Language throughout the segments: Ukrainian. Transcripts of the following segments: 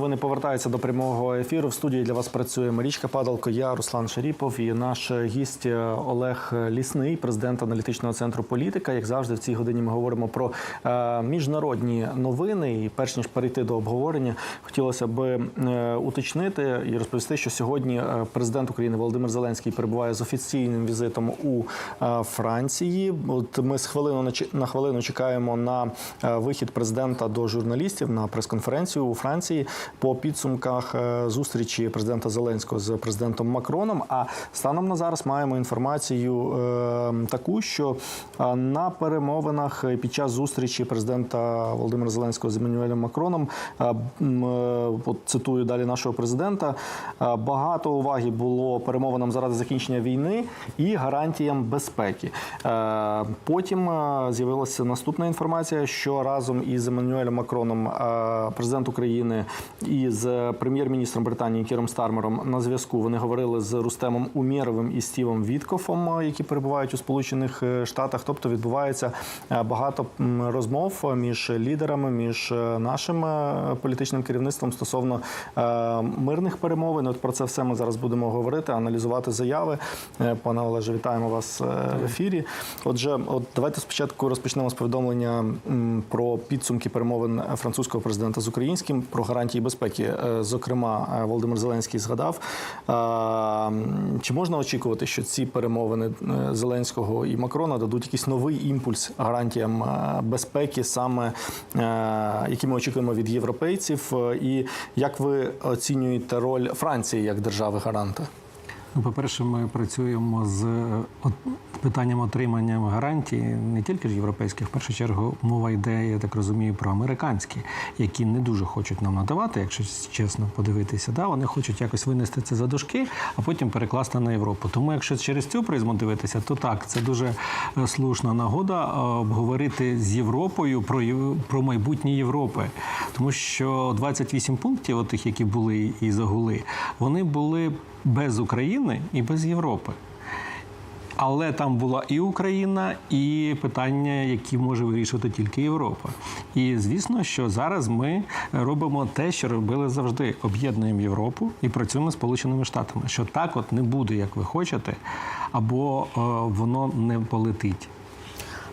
Вони повертаються до прямого ефіру. В студії для вас працює Марічка Падалко, я Руслан Шаріпов і наш гість е, Олег Лісний, президент аналітичного центру політика. Як завжди, в цій годині ми говоримо про е, міжнародні новини. І перш ніж перейти до обговорення, хотілося б е, уточнити і розповісти, що сьогодні президент України Володимир Зеленський перебуває з офіційним візитом у Франції. От ми з хвилину на хвилину чекаємо на вихід президента до журналістів на прес-конференцію у Франції по підсумках е, зустрічі президента Зеленського з президентом Макроном. А станом на зараз маємо інформацію е, таку, що е, на перемовинах під час зустрічі президента Володимира Зеленського з Еммануелем Макроном, цитую далі нашого президента, багато уваги було перемовинам заради закінчення війни і гарантіям безпеки. Потім з'явилася наступна інформація, що разом із Еммануелем Макроном президент України і з прем'єр-міністром Британії Кіром Стармером на зв'язку вони говорили з Рустемом Умєровим і Стівом Віткофом, е, які перебувають у Сполучених е, Штатах. Тобто відбувається е, багато розмов між лідерами, між нашим політичним керівництвом стосовно мирних перемовин. От про це все ми зараз будемо говорити, аналізувати заяви. Пане Олеже, вітаємо вас в ефірі. Отже, от давайте спочатку розпочнемо з повідомлення про підсумки перемовин французького президента з українським про гарантії безпеки. Е, Зокрема, е, Володимир Зеленський згадав. Е, Чи можна очікувати, що ці перемовини Зеленського і Макрона дадуть якийсь новий імпульс гарантіям безпеки, саме які ми очікуємо від європейців? І як ви оцінюєте роль Франції як держави гаранта? Ну, по-перше, ми працюємо з е, питанням отримання гарантій не тільки ж європейських, в першу чергу мова йде, я так розумію, про американські, які не дуже хочуть нам надавати, якщо чесно подивитися. Да? Вони хочуть якось винести це за дужки, а потім перекласти на Європу. Тому, якщо через цю призму дивитися, то так, це дуже е, слушна нагода е, обговорити з Європою про, про майбутнє Європи. Тому що 28 пунктів, отих, які були і загули, вони були без України і без Європи. Але там була і Україна, і питання, які може вирішувати тільки Європа. І звісно, що зараз ми робимо те, що робили завжди: об'єднуємо Європу і працюємо з Сполученими Штатами. Що так, от не буде, як ви хочете, або е, воно не полетить.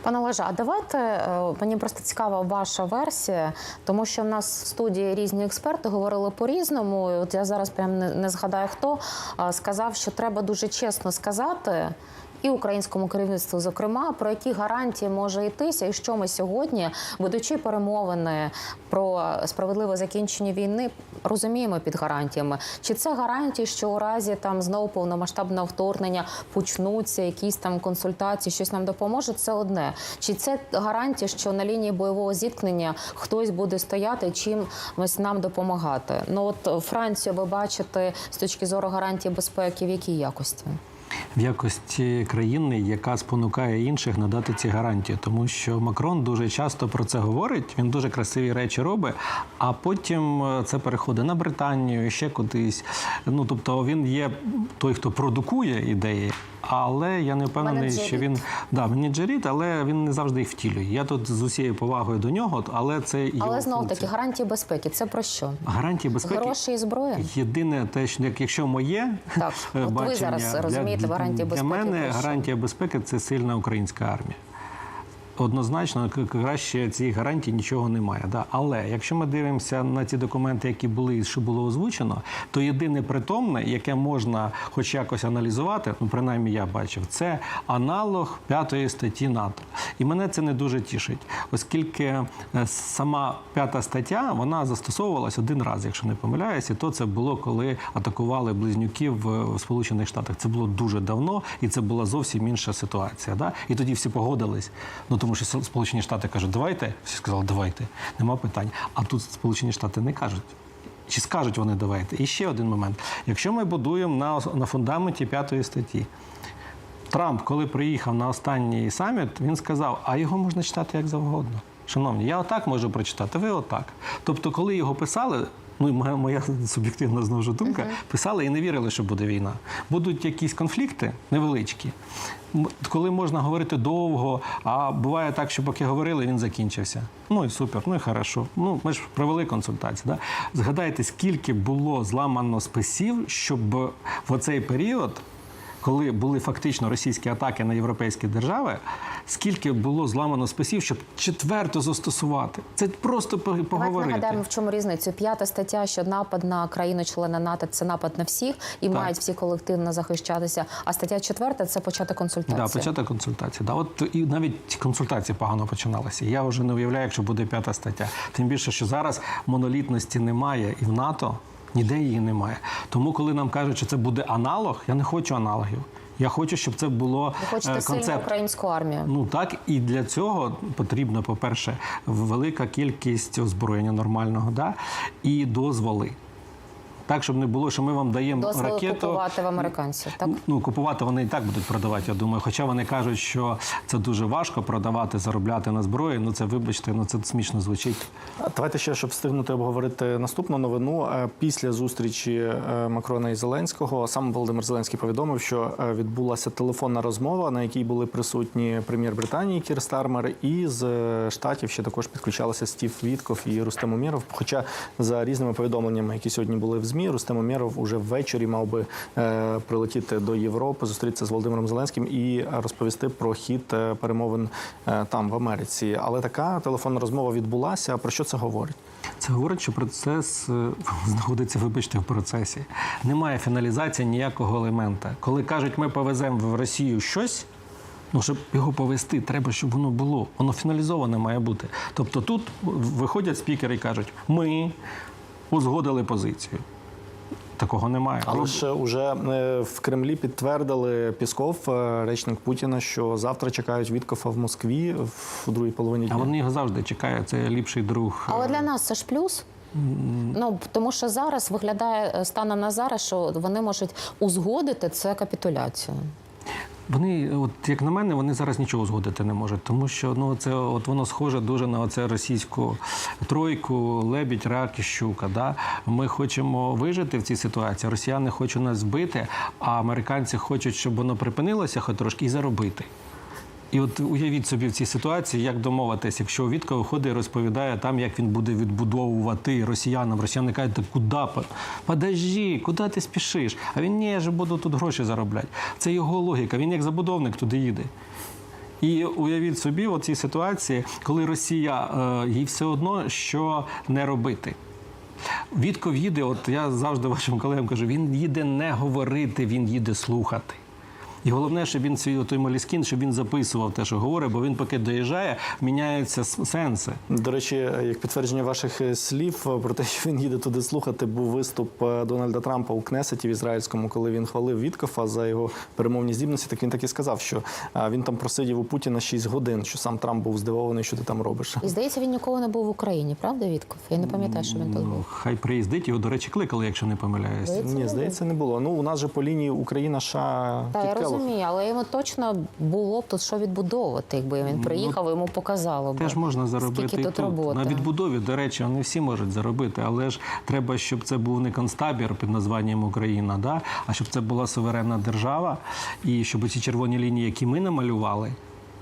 Пане Олеже, а давайте е, мені просто цікава ваша версія, тому що в нас в студії різні експерти говорили по-різному. От я зараз прям не, не згадаю хто сказав, що треба дуже чесно сказати. І українському керівництву, зокрема, про які гарантії може йтися, і що ми сьогодні, ведучи перемовини про справедливе закінчення війни, розуміємо під гарантіями. Чи це гарантії, що у разі там знову повномасштабного вторгнення почнуться якісь там консультації, щось нам допоможе? Це одне. Чи це гарантія, що на лінії бойового зіткнення хтось буде стояти, чим ось нам допомагати? Ну от Францію ви бачите з точки зору гарантії безпеки, в якій якості? В якості країни, яка спонукає інших надати ці гарантії, тому що Макрон дуже часто про це говорить. Він дуже красиві речі робить, а потім е, це переходить на Британію, ще кудись. Ну тобто він є той, хто продукує ідеї. Але я не впевнений, що він да менеджеріт, але він не завжди їх втілює. Я тут з усією повагою до нього, але це його Але знов таки гарантії безпеки це про що? гарантії безпеки. Гроші і зброя? Єдине те, що як- якщо моє Так, от ви зараз розумієте гарантії безпеки Для мене гарантія безпеки це сильна українська армія. Однозначно, краще цієї гарантії нічого немає. Да? Але якщо ми дивимося на ті документи, які були і що було озвучено, то єдине притомне, яке можна хоч якось аналізувати, ну принаймні я бачив, це аналог п'ятої статті НАТО. І мене це не дуже тішить, оскільки е, сама п'ята стаття вона застосовувалась один раз, якщо не помиляюся, то це було коли атакували близнюків в Сполучених Штатах. Це було дуже давно, і це була зовсім інша ситуація. Да? І тоді всі погодились. Ну тому що Сполучені Штати кажуть, давайте. Всі сказали, давайте, нема питань. А тут Сполучені Штати не кажуть. Чи скажуть вони давайте? І ще один момент. Якщо ми будуємо на, на фундаменті п'ятої статті, Трамп, коли приїхав на останній саміт, він сказав, а його можна читати як завгодно. Шановні, я отак можу прочитати, ви отак. Тобто, коли його писали, Ну, і моя, моя суб'єктивна знову ж думка, писали і не вірили, що буде війна. Будуть якісь конфлікти невеличкі, коли можна говорити довго, а буває так, що поки говорили, він закінчився. Ну і супер, ну і хорошо. Ну, ми ж провели консультацію. Да? Згадайте, скільки було зламано списів, щоб в оцей період коли були фактично російські атаки на європейські держави, скільки було зламано списів, щоб четверто застосувати. Це просто по- Давайте поговорити. нагадаємо, в чому різниця. П'ята стаття, що напад на країну-члена НАТО це напад на всіх і мають всі колективно захищатися. А стаття четверта це почати консультацію. Да, почати консультації. Да, от і навіть консультації погано починалися. Я вже не уявляю, якщо буде п'ята стаття. Тим більше, що зараз монолітності немає і в НАТО ніде її немає. Тому, коли нам кажуть, що це буде аналог, я не хочу аналогів. Я хочу, щоб це було Ви хочете е, сильну українську армію. Ну так і для цього потрібно, по-перше, велика кількість озброєння нормального, да, і дозволи. Так, щоб не було, що ми вам даємо Дозволи ракету. купувати в американців. Так Ну, купувати вони і так будуть продавати, я думаю. Хоча вони кажуть, що це дуже важко продавати, заробляти на зброї. Ну це вибачте, ну це смішно звучить. Давайте ще, щоб встигнути обговорити наступну новину. Е, Після зустрічі е, Макрона і Зеленського сам Володимир Зеленський повідомив, що е, відбулася телефонна розмова, на якій були присутні прем'єр Британії Кір Стармер, і з штатів ще також підключалися Стів Вітков і Рустем Умєров. Хоча за різними повідомленнями, які сьогодні були в ЗМІ, Рустем Умєров уже ввечері мав би е, прилетіти до Європи, зустрітися з Володимиром Зеленським і розповісти про хід е, перемовин е, там в Америці. Але така телефонна розмова відбулася. Про що це говорить? Це говорить, що процес знаходиться, вибачте, в процесі. Немає фіналізації ніякого елемента. Коли кажуть, ми повеземо в Росію щось. Ну, щоб його повести, треба, щоб воно було. Воно фіналізоване має бути. Тобто тут виходять спікери і кажуть, ми узгодили позицію. Такого немає. Але ж уже е, в Кремлі підтвердили Пісков, е, речник Путіна, що завтра чекають Віткофа в Москві в другій половині А вони його завжди чекають. Це ліпший друг. Але для нас це ж плюс. Ну тому що зараз виглядає е, станом на зараз, що вони можуть узгодити це капітуляцію. Вони, от як на мене, вони зараз нічого згодити не можуть, тому що ну це от воно схоже дуже на оце російську тройку, лебідь, рак і щука. Да? Ми хочемо вижити в цій ситуації. Росіяни хочуть нас збити, а американці хочуть, щоб воно припинилося хоч трошки і заробити. І от уявіть собі в цій ситуації, як домовитись, якщо Вітко виходить і розповідає там, як він буде відбудовувати росіянам. Росіяни кажуть, куди? по- Подожди, куди ти спішиш? А він ні, я ж буду тут гроші заробляти. Це його логіка. Він як забудовник туди їде. І уявіть собі, в цій ситуації, коли Росія е, їй все одно що не робити. Вітков їде, от я завжди вашим колегам кажу, він їде не говорити, він їде слухати. І головне, щоб він свій той Моліскін, щоб він записував те, що говорить, бо він поки доїжджає, міняються сенси. До речі, як підтвердження ваших е, слів е, про те, що він їде туди слухати, був виступ е, Дональда Трампа у Кнесеті в ізраїльському, коли він хвалив Віткофа за його перемовні здібності. Так він так і сказав, що він там просидів у Путіна 6 годин, що сам Трамп був здивований, що ти там робиш. І здається, він ніколи не був в Україні, правда, Вітков? Я не пам'ятаю, що він тут Ну, був. хай приїздить, його, до речі, кликали, якщо не помиляюсь. Ні, здається, не було. Ну у нас же по лінії Україна Кіт Келлог. Розумію, але йому точно було б тут що відбудовувати, якби він приїхав, йому показало б. Теж можна заробити Скільки тут тут. роботи. На відбудові, до речі, вони всі можуть заробити, але ж треба, щоб це був не концтабір під названням Україна, да? а щоб це була суверенна держава, і щоб ці червоні лінії, які ми намалювали,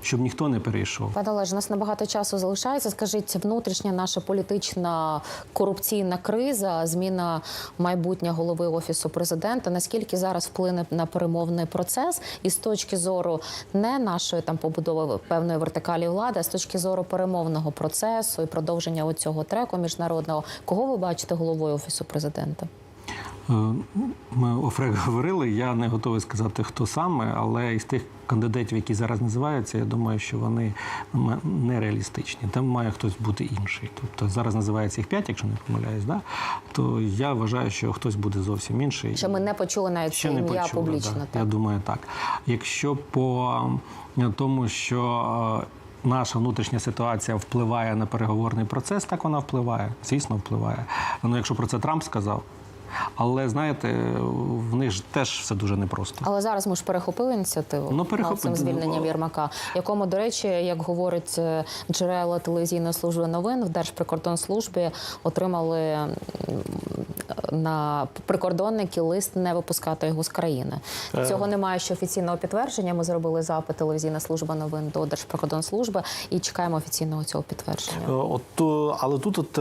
щоб ніхто не перейшов. Пане нас набагато часу залишається. Скажіть, внутрішня наша політична корупційна криза, зміна майбутнього голови офісу президента. Наскільки зараз вплине на перемовний процес, і з точки зору не нашої там побудови певної вертикалі влади, а з точки зору перемовного процесу і продовження оцього треку міжнародного, кого ви бачите головою офісу президента? Е, Ми Офрек говорили. Я не готовий сказати, хто саме, але із тих кандидатів, які зараз називаються, я думаю, що вони нереалістичні. Там має хтось бути інший. Тобто зараз називається їх п'ять, якщо не помиляюсь, да? то я вважаю, що хтось буде зовсім інший. Ще ми не почули навіть це ім'я публічно. да. так? Я думаю, так. Якщо по е, тому, що е, наша внутрішня ситуація впливає на переговорний процес, так вона впливає. Звісно, впливає. Ну, якщо про це Трамп сказав. Але знаєте, в них ж теж все дуже непросто. Але зараз ми ж перехопили ініціативу Ну, перехопили. цим звільненням Єрмака, якому, до речі, як говорить е, джерела телевізійної служби новин в Держприкордонслужбі отримали на прикордонники лист не випускати його з країни. Е. Цього немає ще офіційного підтвердження. Ми зробили запит телевізійна служба новин до Держприкордонслужби і чекаємо офіційного цього підтвердження. Е, От, е, але тут от,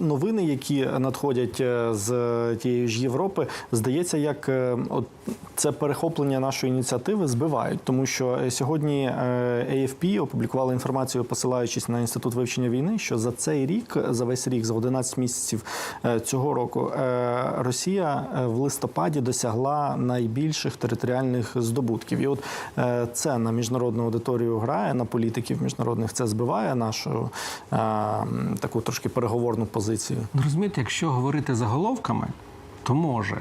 новини, які надходять з тієї ж Європи, здається, як от це перехоплення нашої ініціативи збивають, тому що сьогодні AFP опублікували інформацію, посилаючись на інститут вивчення війни, що за цей рік, за весь рік, за 11 місяців цього року, Росія е, в листопаді досягла найбільших територіальних здобутків. І от е, це на міжнародну аудиторію грає, на політиків міжнародних це збиває нашу е, таку трошки переговорну позицію. Ну, розумієте, якщо говорити заголовками, то може.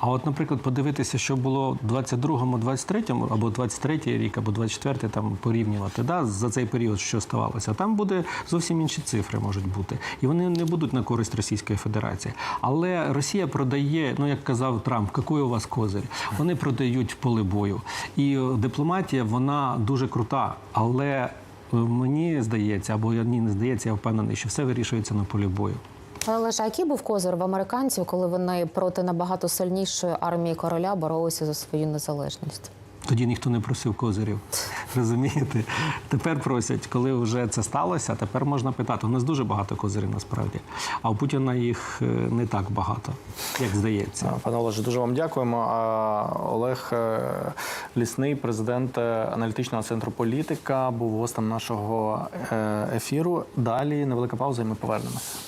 А от, наприклад, подивитися, що було в 22-му, 23-му, або 23-й рік, або 24-й, там порівнювати да, за цей період, що ставалося, там буде зовсім інші цифри можуть бути. І вони не будуть на користь Російської Федерації. Але Росія продає, ну як казав Трамп, який у вас козир? Вони продають поле бою. І е, дипломатія вона дуже крута, але е, мені здається, або ні, не здається, я впевнений, що все вирішується на полі бою. Але ж який був козир в американців, коли вони проти набагато сильнішої армії короля боролися за свою незалежність? Тоді ніхто не просив козирів. Розумієте? Тепер просять, коли вже це сталося, тепер можна питати. У нас дуже багато козирів насправді, а у Путіна їх е, не так багато, як здається. Пане Олеже, дуже вам дякуємо. Олег е, Лісний, президент е, аналітичного центру політика, був гостем нашого е, ефіру. Далі невелика пауза, і ми повернемося.